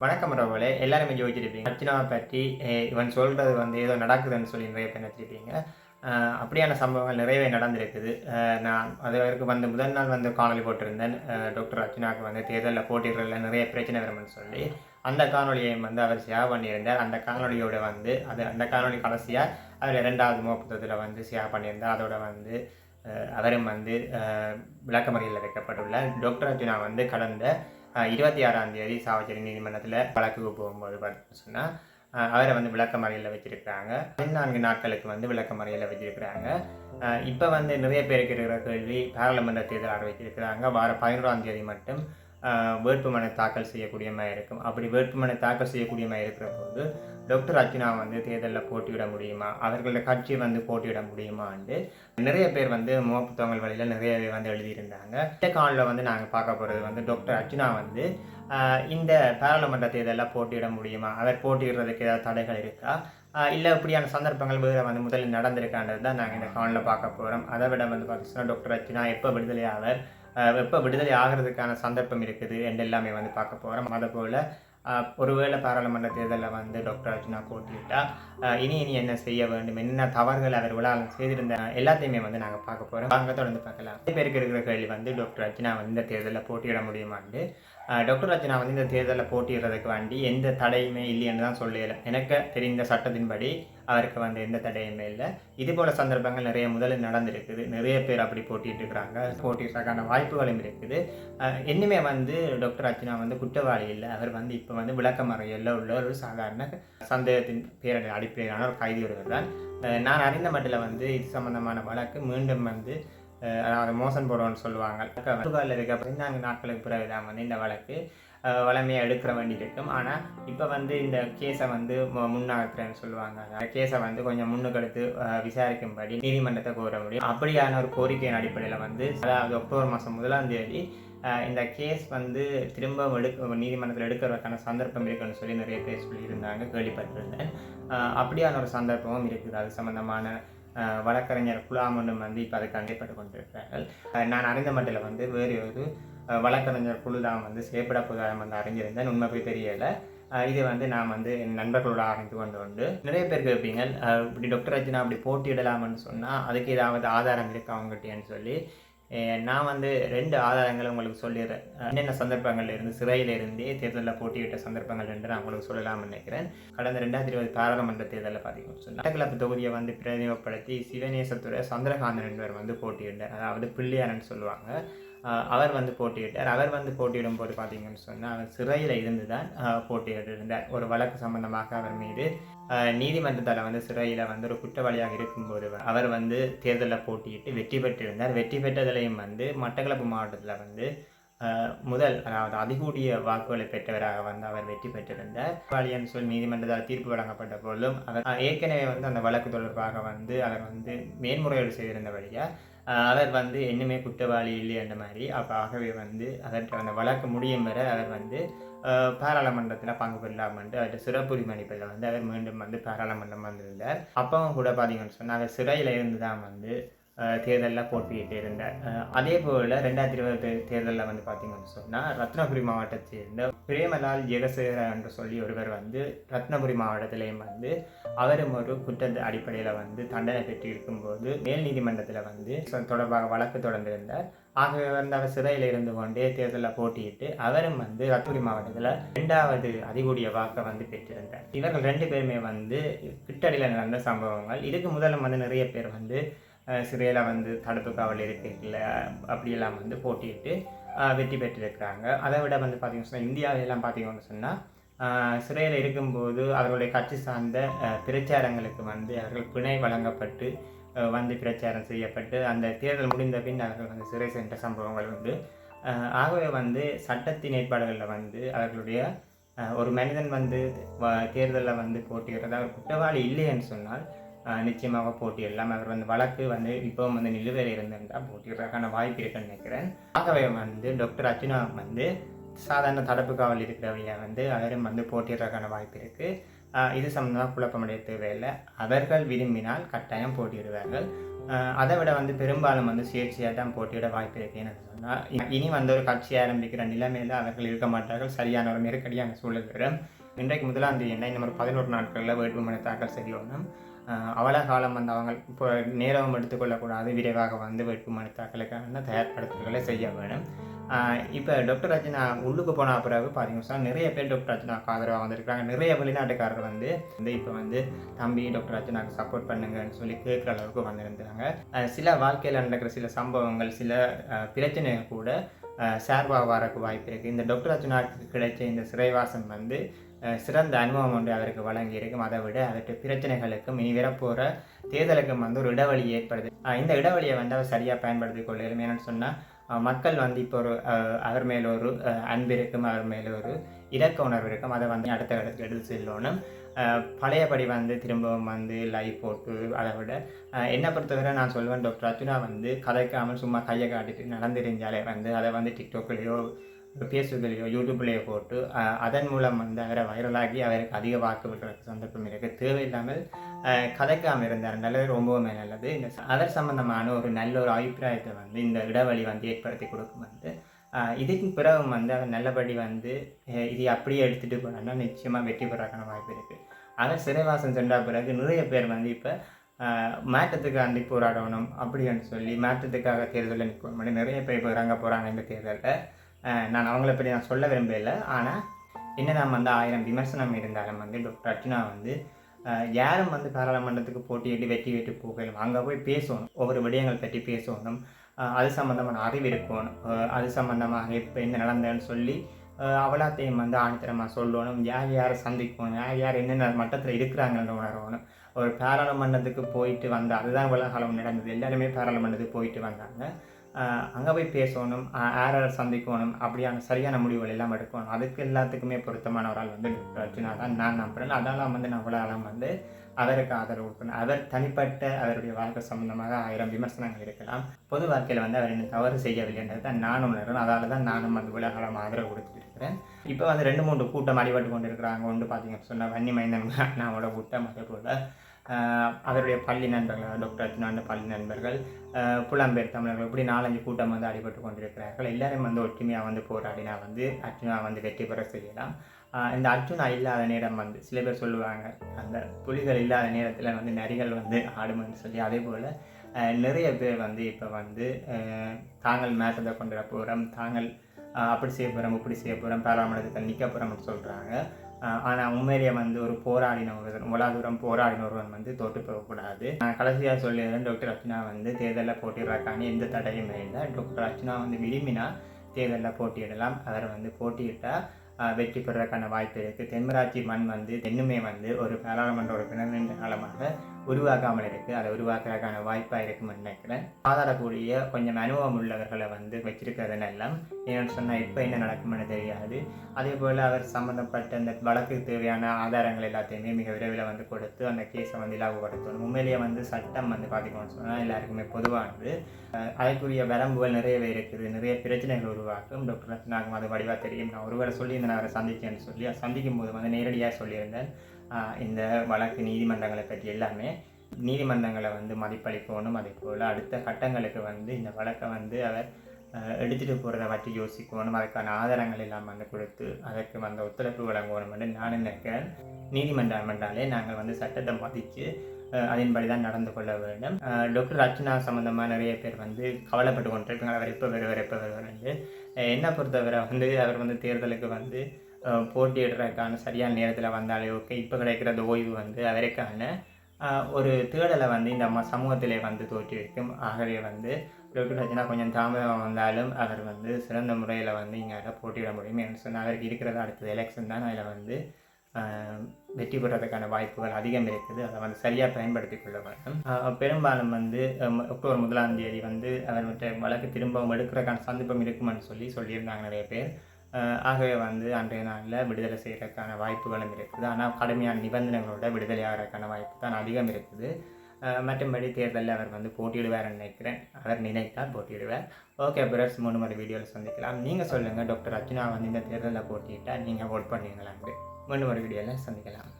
வணக்கம் ரவலே எல்லாருமே யோசிச்சிருப்பீங்க அர்ச்சனாவை பற்றி இவன் சொல்கிறது வந்து ஏதோ நடக்குதுன்னு சொல்லி நிறைய பேர் நினச்சிருப்பீங்க. அப்படியான சம்பவங்கள் நிறையவே நடந்திருக்குது. நான் அது வரைக்கும் வந்து முதல் நாள் வந்து காணொலி போட்டிருந்தேன். டாக்டர் அர்ச்சனாவுக்கு வந்து தேர்தலில் போட்டிடுறதுல நிறைய பிரச்சனை வரும்னு சொல்லி. அந்த காணொலியை வந்து அவர் ஷேர் பண்ணியிருந்தார். அந்த காணொலியோட வந்து அது அந்த காணொலி கடைசியாக அதில் ரெண்டாவது மோப்பத்தில் வந்து ஷேர் பண்ணியிருந்தார். அதோட வந்து அவரும் வந்து அஹ், விளக்கமறியலில் வைக்கப்பட்டுள்ள டாக்டர் அர்ஜுனா வந்து கடந்த இருபத்தி ஆறாம் தேதி சாவச்சேரி நீதிமன்றத்தில் வழக்குக்கு போகும்போது பார்த்தீங்கன்னு சொன்னால் அவரை வந்து விளக்கமறியலில் வச்சிருக்கிறாங்க. பதினான்கு நாட்களுக்கு வந்து விளக்கமறியலில் வச்சிருக்கிறாங்க. இப்போ வந்து நிறைய பேருக்கு இருக்கிற கேள்வி பாராளுமன்ற தேர்தல் ஆரம்பிச்சிருக்கிறாங்க. வார பதினோராம் தேதி மட்டும் வேட்புமனை தாக்கல் செய்யக்கூடிய மாதிரி இருக்கும். அப்படி வேட்புமனை தாக்கல் செய்யக்கூடிய மாதிரி இருக்கிற போது டாக்டர் அர்ச்சனா வந்து தேர்தலில் போட்டியிட முடியுமா? அவர்களோட கட்சி வந்து போட்டியிட முடியுமான்னு நிறைய பேர் வந்து முகப்புத்தவங்கள் வழியில் நிறையவே வந்து எழுதியிருந்தாங்க. இந்த காலில் வந்து நாங்கள் பார்க்க போகிறது வந்து டாக்டர் அர்ச்சனா வந்து இந்த பாராளுமன்ற தேர்தலில் போட்டியிட முடியுமா? அவர் போட்டியிடுறதுக்கு ஏதாவது தடைகள் இருக்கா? இல்லை இப்படியான சந்தர்ப்பங்கள் வேறு வந்து முதலில் நடந்திருக்கான்றது தான் நாங்கள் இந்த காலில் பார்க்க போகிறோம் அதை விட வந்து பார்த்தீங்கன்னா டாக்டர் அர்ச்சனா எப்போ விடுதலையாவர்? வெப்ப விடுதலை ஆகிறதுக்கான சந்தர்ப்பம் இருக்குது என்று எல்லாமே வந்து பார்க்க போகிறோம் அதை போல் ஒருவேளை பாராளுமன்ற தேர்தலில் வந்து டாக்டர் அர்ஜுனா போட்டியிட்டால் இனி இனி என்ன செய்ய வேண்டும் என்ன தவறுகள் அவர் விழாவில் செய்திருந்த எல்லாத்தையுமே வந்து நாங்கள் பார்க்க போகிறோம் அங்கே தொடர்ந்து பார்க்கலாம். நிறைய பேருக்கு இருக்கிற கேள்வி வந்து டாக்டர் அர்ஜுனா வந்து இந்த தேர்தலில் போட்டியிட முடியுமாண்டு டாக்டர் அர்ச்சனா வந்து இந்த தேர்தலில் போட்டிடுறதுக்கு வேண்டி எந்த தடையுமே இல்லைன்னு தான் சொல்லல எனக்கு தெரிந்த சட்டத்தின்படி அவருக்கு வந்து எந்த தடையுமே இல்லை. இது போல் சந்தர்ப்பங்கள் நிறைய முதலில் நடந்திருக்குது. நிறைய பேர் அப்படி போட்டிட்டு இருக்கிறாங்க. போட்டிடுறதுக்கான வாய்ப்புகளும் இருக்குது. இன்னுமே வந்து டாக்டர் அர்ச்சனா வந்து குற்றவாளி இல்லை. அவர் வந்து இப்போ வந்து விளக்கமறையில் உள்ள ஒரு சாதாரண சந்தேகத்தின் பேரடி அடிப்படையிலான ஒரு கைதி ஒருவர் தான். நான் அறிந்த மட்டில் வந்து இது சம்பந்தமான வழக்கு மீண்டும் வந்து அதாவது மோசன் போடுவோன்னு சொல்லுவாங்க. இருக்க பதினான்கு நாட்களுக்கு பிறகு தான் வந்து இந்த வழக்கு வளமையாக எடுக்கிற வேண்டி இருக்கும் ஆனால் இப்போ வந்து இந்த கேஸை வந்து மு- முன்னாக்குறேன்னு சொல்லுவாங்க. அந்த கேஸை வந்து கொஞ்சம் முன்னுக்கு எடுத்து விசாரிக்கும்படி நீதிமன்றத்தை கோர முடியும். அப்படியான ஒரு கோரிக்கையின் அடிப்படையில் வந்து அதாவது அக்டோபர் மாதம் முதலாம் தேதி இந்த கேஸ் வந்து திரும்ப எடுக்க நீதிமன்றத்தில் எடுக்கிறதுக்கான சந்தர்ப்பம் இருக்குன்னு சொல்லி நிறைய பேர் சொல்லியிருந்தாங்க கேள்விப்பட்டிருந்தேன். அப்படியான ஒரு சந்தர்ப்பமும் இருக்குது. அது சம்பந்தமான வழக்கறிஞர் குழாமனும் வந்து இப்போ அதுக்கு அண்டைப்பட்டு கொண்டிருக்கிறார்கள். நான் அறிந்த மட்டில் வந்து வேறு ஒரு வழக்கறிஞர் குழு தான் வந்து செயற்பட புதாயம் வந்து அறிஞ்சிருந்தேன் உண்மை போய் தெரியலை. இது வந்து நான் வந்து என் நண்பர்களோட அறிந்து கொண்டு உண்டு. நிறைய பேர் கேட்பீங்க இப்படி டாக்டர் ரஜினா அப்படி போட்டியிடலாம்னு சொன்னால் அதுக்கு ஏதாவது ஆதாரம் இருக்கா அவங்ககிட்டேன்னு சொல்லி. நான் வந்து ரெண்டு ஆதாரங்களை உங்களுக்கு சொல்லிடுறேன். என்னென்ன சந்தர்ப்பங்கள்ல இருந்து சிறையில இருந்தே தேர்தலில் போட்டியிட்ட சந்தர்ப்பங்கள் என்று நான் உங்களுக்கு சொல்லலாம்னு நினைக்கிறேன். கடந்த ரெண்டாயிரத்தி இருபது பாராளுமன்ற தேர்தலில் பார்த்தீங்கன்னு சொன்னால் மட்டக்களப்பு தொகுதியை வந்து பிரதிநிதிப்படுத்தி சிவநேசத்துறை சந்திரகாந்தன் என்பவர் வந்து போட்டியிட்டார். அதாவது பிள்ளையாரன் சொல்லுவாங்க. அவர் வந்து போட்டியிட்டார். அவர் வந்து போட்டியிடும் போது பார்த்தீங்கன்னு சொன்னால் அவர் சிறையில் இருந்து தான் போட்டியிட்டிருந்தார். ஒரு வழக்கு சம்பந்தமாக அவர் மீது அஹ் நீதிமன்றத்தில் வந்து சிறையில் வந்து ஒரு குற்றவாளியாக இருக்கும்போது அவர் வந்து தேர்தலில் போட்டியிட்டு வெற்றி பெற்றிருந்தார். வெற்றி பெற்றதிலையும் வந்து மட்டக்களப்பு மாவட்டத்தில் வந்து முதல் அதாவது அதிகூடிய வாக்குகளை பெற்றவராக வந்து அவர் வெற்றி பெற்றிருந்தார். குற்றவாளியன் சொல் நீதிமன்றத்தால் தீர்ப்பு வழங்கப்பட்ட போலும் அவர் ஏற்கனவே வந்து அந்த வழக்கு தொடர்பாக வந்து அவர் வந்து மேன்முறையீடு செய்திருந்த வழியாக அவர் வந்து இன்னுமே குற்றவாளி இல்லை அந்த மாதிரி. அப்போ ஆகவே வந்து அதற்கு அந்த வழக்கு முடியும் வரை அவர் வந்து பாராளுமன்றத்தில் பங்கு பெறலாம்னு அவர்கிட்ட சிறப்புரிமை அடிப்படையில் வந்து அவர் மீண்டும் வந்து பாராளுமன்றம் வந்திருந்தார் அப்பவும் கூட பார்த்தீங்கன்னு சொன்னால் அவர் சிறையில் இருந்து தான் வந்து தேர்தலில் போட்டியிட்டு இருந்தார். அதே போல் ரெண்டாயிரத்தி இருபது தேர்தலில் வந்து பார்த்தீங்கன்னு சொன்னால் ரத்னபுரி மாவட்டத்தை சேர்ந்த பிரேமலால் ஜெகசேகரன் என்று சொல்லி ஒருவர் வந்து ரத்னபுரி மாவட்டத்திலையும் வந்து அவரும் ஒரு குற்ற அடிப்படையில் வந்து தண்டனை பெற்று இருக்கும்போது மேல் நீதிமன்றத்தில் வந்து தொடர்பாக வழக்கு தொடர்ந்திருந்தார். ஆகவே வந்து அவர் சிறையில் இருந்து கொண்டே தேர்தலில் போட்டியிட்டு அவரும் வந்து ரத்னபுரி மாவட்டத்தில் ரெண்டாவது அதிகூடிய வாக்கை வந்து பெற்றிருந்தார். இவர்கள் ரெண்டு பேருமே வந்து கிட்டடியில் நடந்த சம்பவங்கள். இதுக்கு முதல்ல வந்து நிறைய பேர் வந்து சிறையில் வந்து தடுப்பு காவல் இருக்குல்ல அப்படியெல்லாம் வந்து போட்டியிட்டு வெற்றி பெற்றிருக்கிறாங்க. அதை விட வந்து பார்த்திங்கன்னு சொன்னால் இந்தியாவிலலாம் பார்த்தீங்கன்னு சொன்னால் சிறையில் இருக்கும்போது அவர்களுடைய கட்சி சார்ந்த பிரச்சாரங்களுக்கு வந்து அவர்கள் பிணை வழங்கப்பட்டு வந்து பிரச்சாரம் செய்யப்பட்டு அந்த தேர்தல் முடிந்த பின் அவர்கள் வந்து சிறை சென்ற சம்பவங்கள் உண்டு ஆகவே வந்து சட்டத்தின் ஏற்பாடுகளில் வந்து அவர்களுடைய ஒரு மனிதன் வந்து தேர்தலில் வந்து போட்டியிடுறது அவர் குற்றவாளி இல்லைன்னு சொன்னால் நிச்சயமாக போட்டியிடலாம் அவர் வந்து வழக்கு வந்து இப்போவும் வந்து நிலுவையில் இருந்திருந்தால் போட்டியிடுறதுக்கான வாய்ப்பு இருக்குன்னு நினைக்கிறேன். ஆகவே வந்து டாக்டர் அர்ஜுனா வந்து சாதாரண தடுப்பு காவல் இருக்கிறவங்க வந்து அவரும் வந்து போட்டியிடுறதுக்கான வாய்ப்பு இருக்குது இது சம்மந்தமாக குழப்பமடைய தேவையில்லை. அவர்கள் விரும்பினால் கட்டாயம் போட்டியிடுவார்கள். அதை விட வந்து பெரும்பாலும் வந்து சுயேட்சையாக தான் போட்டியிட வாய்ப்பு இருக்குன்னு சொன்னால் இனி வந்து ஒரு கட்சி ஆரம்பிக்கிற நிலைமையில் அவர்கள் இருக்க மாட்டார்கள். சரியான ஒரு நெருக்கடியான சூழல் வரும். இன்றைக்கு முதலாம் தேதி என்ன? இன்னும் பதினோரு நாட்களில் வேட்புமனு தாக்கல் செய்யணும். அவல காலம் இப்போ நேரம் எடுத்துக்கொள்ளக்கூடாது விரைவாக வந்து வேட்புமனு தாக்கலுக்கான தயார்படுத்தல்களை செய்ய வேணும் இப்போ டாக்டர் ரஜினா உள்ளுக்கு போன பிறகு பார்த்தீங்கன்னா சொன்னா நிறைய பேர் டாக்டர் ரச்சனாவுக்கு ஆதரவாக வந்திருக்காங்க நிறைய வெளிநாட்டுக்காரர் வந்து வந்து இப்போ வந்து தம்பி டாக்டர் ரச்சனாக்கு சப்போர்ட் பண்ணுங்கன்னு சொல்லி கேட்குற அளவுக்கு வந்திருந்தாங்க சில வாழ்க்கையில் நடக்கிற சில சம்பவங்கள் சில பிரச்சனைகள் கூட சார்பாக வரக்கு வாய்ப்பு இருக்குது இந்த டாக்டர் ரஜினாவுக்கு கிடைச்ச இந்த சிறைவாசம் வந்து சிறந்த அனுபவம் ஒன்று அவருக்கு வழங்கியிருக்கும். அதை விட அதற்கு பிரச்சனைகளுக்கும் இனி வரப்போகிற தேர்தலுக்கும் வந்து ஒரு இடைவெளி ஏற்படுது. இந்த இடைவெளியை வந்து அவர் சரியாக பயன்படுத்தி கொள்ளும் ஏன்னு சொன்னால் மக்கள் வந்து இப்போ ஒரு அவர் மேல ஒரு அன்பு இருக்கும் அவர் மேல ஒரு இலக்க உணர்வு இருக்கும். அதை வந்து அடுத்த இடத்துக்கு எடுத்து செல்லணும். பழையபடி வந்து திரும்பவும் வந்து லைவ் போட்டு அதை விட என்னை பொறுத்தவரை நான் சொல்வேன் டாக்டர் அர்ஜுனா வந்து கதைக்காமல் சும்மா கையை காட்டிட்டு நடந்திருந்தாலே வந்து அதை வந்து டிக்டாக்லேயோ பேசுவதிலையோ யூடியூப்லேயோ போட்டு அதன் மூலம் வந்து அவரை வைரலாகி அவருக்கு அதிக வாக்கு விடுறதுக்கு சந்தர்ப்பம் இருக்குது தேவையில்லாமல் கதைக்காமல் இருந்தார்னால நல்லது ரொம்பவுமே நல்லது. இந்த அதர் அவர் சம்பந்தமான ஒரு நல்ல ஒரு அபிப்பிராயத்தை வந்து இந்த இடைவெளி வந்து ஏற்படுத்தி கொடுக்கும் வந்து இதுக்கு பிறகு வந்து அவர் நல்லபடி வந்து இதை இது அப்படியே எடுத்துகிட்டு போனோம்னா நிச்சயமாக வெற்றி பெறக்கான வாய்ப்பு இருக்குது அவர் சிறைவாசம் சென்ற பிறகு நிறைய பேர் வந்து இப்போ மாற்றத்துக்காண்டி போராடணும் அப்படின்னு சொல்லி மாற்றத்துக்காக தேர்தலில் நிற்கணும் நிறைய பேர் இப்போ இறங்க போகிறாங்க இந்த தேர்தலில். நான் அவங்கள பற்றி நான் சொல்ல விரும்பல ஆனால் என்னதான் வந்து ஆயிரம் விமர்சனம் இருந்தாலும் வந்து டாக்டர் அர்ச்சனா வந்து யாரும் வந்து பாராளுமன்றத்துக்கு போட்டியிட்டு வெற்றி வெற்றி போகலாம் அங்கே போய் பேசணும் ஒவ்வொரு விடயங்கள் பற்றி பேசணும் அஹ், அது சம்மந்தமான அறிவு இருக்கணும் அது சம்மந்தமாக இப்போ என்ன நடந்ததுன்னு சொல்லி அவளாத்தையும் அவலாத்தையும் வந்து ஆணித்தரமாக சொல்லணும் யார் யாரை சந்திக்கணும் யார் யார் என்னென்ன மட்டத்தில் இருக்கிறாங்கன்னு உணரணும். ஒரு பாராளுமன்றத்துக்கு போயிட்டு வந்தால் அதுதான் உலகாலம் நடந்தது. எல்லாருமே பாராளுமன்றத்துக்கு போயிட்டு வந்தாங்க. அங்கே போய் பேசணும் ஆஹ் யார் சந்திக்கணும் அப்படியான சரியான முடிவுகள் எல்லாம் எடுக்கணும். அதுக்கு எல்லாத்துக்குமே பொருத்தமான ஒரு ஆள் வந்து டாக்டர் அர்ஜுனா தான் நான் நம்புகிறேன் அதெல்லாம் வந்து நான் உலகம் வந்து அவருக்கு ஆதரவு கொடுக்கணும். அவர் தனிப்பட்ட அவருடைய வாழ்க்கை சம்பந்தமாக ஆயிரம் விமர்சனங்கள் இருக்கலாம். பொது வாழ்க்கையில் வந்து அவர் என்ன தவறு செய்யவில்லைன்றது தான் நானும் உணர்றேன். அதால் தான் நானும் வந்து உலகம் ஆதரவு கொடுத்துட்டு இருக்கிறேன். இப்போ வந்து ரெண்டு மூன்று கூட்டம் அடிபட்டு கொண்டு இருக்கிறாங்க ஒன்று பார்த்தீங்கன்னு சொன்னால் வன்னி மைந்தன் அண்ணாவோட கூட்டம் அதே போல் அதனுடைய அவருடைய பள்ளி நண்பர்கள் டாக்டர் அர்ஜுனாண்ட பள்ளி நண்பர்கள் புலம்பெயர் தமிழர்கள் இப்படி நாலஞ்சு கூட்டம் வந்து அடிபட்டு கொண்டிருக்கிறார்கள். எல்லாரும் வந்து ஒற்றுமையாக வந்து போராடினா வந்து அர்ஜுனா வந்து வெற்றி பெற செய்யலாம். இந்த அர்ஜுனா இல்லாத நேரம் வந்து சில பேர் சொல்லுவாங்க அந்த புலிகள் இல்லாத நேரத்தில் வந்து நரிகள் வந்து ஆடும்னு சொல்லி. அதே போல் நிறைய பேர் வந்து இப்போ வந்து தாங்கள் மேட்டத்தை கொண்டு வர போகிறோம் தாங்கள் அப்படி செய்ய போகிறோம் இப்படி செய்ய போகிறோம் பாராமணத்தில் நிற்க போகிறோம்னு சொல்கிறாங்க ஆனால் உண்மையிலேயே வந்து ஒரு போராடின ஒருவன் தூரம் போராடின ஒருவன் வந்து தோற்று போகக்கூடாது. நான் கடைசியாக சொல்லியிருந்தேன் டாக்டர் அர்ச்சனா வந்து தேர்தலில் போட்டிடுறாக்கான்னு எந்த தடையும் இல்லை. டாக்டர் அர்ச்சனா வந்து விரும்பினா தேர்தலில் போட்டியிடலாம். அவர் வந்து போட்டியிட்டால் வெற்றி பெறுறதுக்கான வாய்ப்பு இருக்குது தென்மராட்சி மண் வந்து இன்னுமே வந்து ஒரு பாராளுமன்ற உறுப்பினர் நீண்ட காலமாக உருவாக்காமல் இருக்குது அதை உருவாக்குறதுக்கான வாய்ப்பாக இருக்கும்னு நினைக்கிறேன். ஆதாரக்கூடிய கொஞ்சம் அனுபவம் உள்ளவர்களை வந்து வச்சிருக்கிறதுனெல்லாம் ஏன்னு சொன்னால் இப்போ என்ன நடக்கும்னு தெரியாது. அதே போல் அவர் சம்மந்தப்பட்ட அந்த வழக்குக்கு தேவையான ஆதாரங்கள் எல்லாத்தையுமே மிக விரைவில் வந்து கொடுத்து அந்த கேஸை வந்து இலாபப்படுத்தணும். உண்மையிலேயே வந்து சட்டம் வந்து பார்த்திங்கன்னு சொன்னால் எல்லாருக்குமே பொதுவானது. அதற்குரிய வரம்புகள் நிறையவே இருக்குது. நிறைய பிரச்சனைகள் உருவாக்கும். டாக்டர் ரத்னாகும் அது வடிவாக தெரியும். நான் ஒருவரை சொல்லியிருந்தேன் அவரை சந்திச்சேன்னு சொல்லி. சந்திக்கும் போது வந்து நேரடியாக சொல்லியிருந்தேன். இந்த வழக்கு நீதிமன்றங்களை பற்றி எல்லாமே நீதிமன்றங்களை வந்து மதிப்பளிக்கணும். அதே போல் அடுத்த கட்டங்களுக்கு வந்து இந்த வழக்கை வந்து அவர் எடுத்துகிட்டு போகிறத பற்றி யோசிக்கணும். அதுக்கான ஆதாரங்கள் எல்லாம் வந்து கொடுத்து அதற்கு வந்த ஒத்துழைப்பு வழங்கணும்னு நான் நினைக்கிறேன். நீதிமன்றம் என்றாலே நாங்கள் வந்து சட்டத்தை மதித்து அதன்படி தான் நடந்து கொள்ள வேண்டும். டாக்டர் ரச்சனா சம்மந்தமாக நிறைய பேர் வந்து கவலைப்பட்டு கொண்டிருக்காங்க அவர் எப்போ வருவார் எப்போ வருவார் அஹ், என்னை பொறுத்தவரை வந்து அவர் வந்து தேர்தலுக்கு வந்து போட்டியிடுறதுக்கான சரியான நேரத்தில் வந்தாலே ஓகே இப்போ கிடைக்கிற அந்த ஓய்வு வந்து அவருக்கான ஒரு தேடலை வந்து இந்த ம சமூகத்திலே வந்து தோற்றுவிக்கும் ஆகவே வந்து டாக்டர் கொஞ்சம் தாமதம் வந்தாலும் அவர் வந்து சிறந்த முறையில் வந்து இங்கே போட்டியிட முடியும் என்று சொன்னால் அவருக்கு இருக்கிறது அடுத்தது எலெக்ஷன் தான். அதில் வந்து வெற்றி பெறதுக்கான வாய்ப்புகள் அதிகம் இருக்குது. அதை வந்து சரியாக பயன்படுத்தி கொள்ள வேண்டும். பெரும்பாலும் வந்து அக்டோபர் முதலாம் தேதி வந்து அவர் மற்ற வழக்கு திரும்பவும் எடுக்கிறதுக்கான சந்தர்ப்பம் இருக்குமென்னு சொல்லி சொல்லியிருந்தாங்க நிறைய பேர். ஆகவே வந்து அன்றைய நாளில் விடுதலை செய்கிறதுக்கான வாய்ப்புகளும் இருக்குது. ஆனால் கடுமையான நிபந்தனைகளோட விடுதலை ஆகிறதுக்கான வாய்ப்பு தான் அதிகம் இருக்குது. மற்றபடி தேர்தலில் அவர் வந்து போட்டியிடுவார்னு நினைக்கிறேன். அவர் நினைத்தால் போட்டியிடுவார். ஓகே பிரஸ் மூணு மாதிரி வீடியோவில் சந்திக்கலாம். நீங்கள் சொல்லுங்கள் டாக்டர் அர்ஜுனா வந்து இந்த தேர்தலில் போட்டியிட்டால் நீங்கள் ஓட் பண்ணுவீங்களான்னு மூணு ஒரு வீடியோவில் சந்திக்கலாம்.